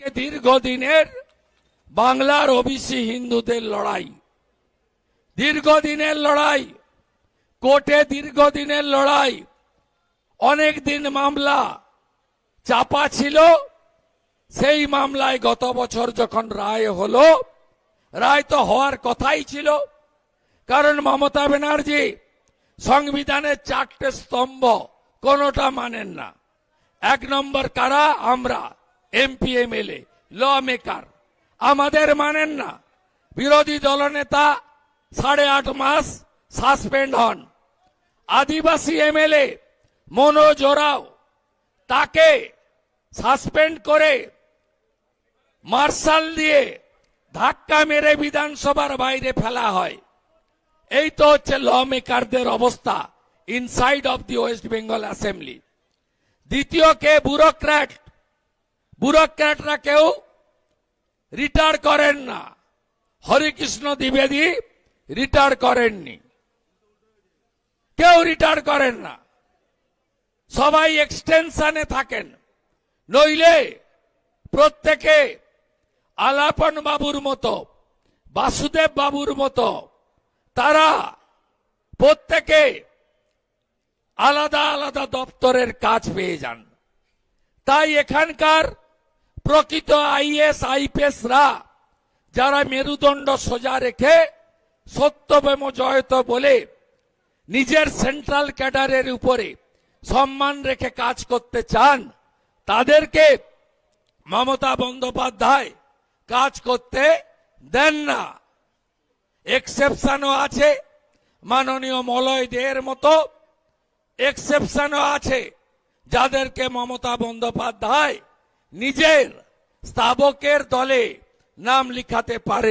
দীর্ঘদিনের বাংলার ওবিসি হিন্দুদের লড়াই। দীর্ঘদিনের লড়াই, কোর্টে দীর্ঘদিনের লড়াই, অনেক দিন মামলা চাপা ছিল। সেই মামলায় গত বছর যখন রায় হলো, রায় তো হওয়ার কথাই ছিল। কারণ মমতা ব্যানার্জি সংবিধানের চারটে স্তম্ভ কোনোটা মানেন না। এক নম্বর কারা? আমরা। এমপি এমএলএ ল মেকার আমাদের মানেন না। বিরোধী দলনেতা সাড়ে আট মাস সাসপেন্ড হন। আদিবাসী এমএলএ মনোজ ওরাও তাকে সাসপেন্ড করে মার্শাল দিয়ে ধাক্কা মেরে বিধানসভার বাইরে ফেলা হয়। এই তো হচ্ছে ল মেকারদের অবস্থা inside of the West Bengal assembly দ্বিতীয় কে ব্যুরোক্র্যাট ব্যুরোক্র্যাটরা কেউ রিটায়ার করেন না। হরিকৃষ্ণ দ্বিবেদী রিটায়ার করেননি। কেউ রিটায়ার করেন না। সবাই এক্সটেনশনে থাকেন। নইলে প্রত্যেকে আলাপন বাবুর মতো, বাসুদেব বাবুর মতো, তারা প্রত্যেকে আলাদা আলাদা দপ্তরের কাজ পেয়ে যান। তাই এখানকার প্রকৃত আইএস আইপিএসরা যারা মেরুদণ্ড সোজা রেখে সত্যবেম জয়ত বলে নিজের সেন্ট্রাল ক্যাডারের উপরে সম্মান রেখে কাজ করতে চান, তাদেরকে মমতা বন্দ্যোপাধ্যায় কাজ করতে দেন না। এক্সেপশনও আছে, মাননীয় মলয় দেয়ের মতো এক্সেপশনও আছে, যাদেরকে মমতা বন্দ্যোপাধ্যায় নিজের স্থাবকের দলে নাম লিখাতে পারেন।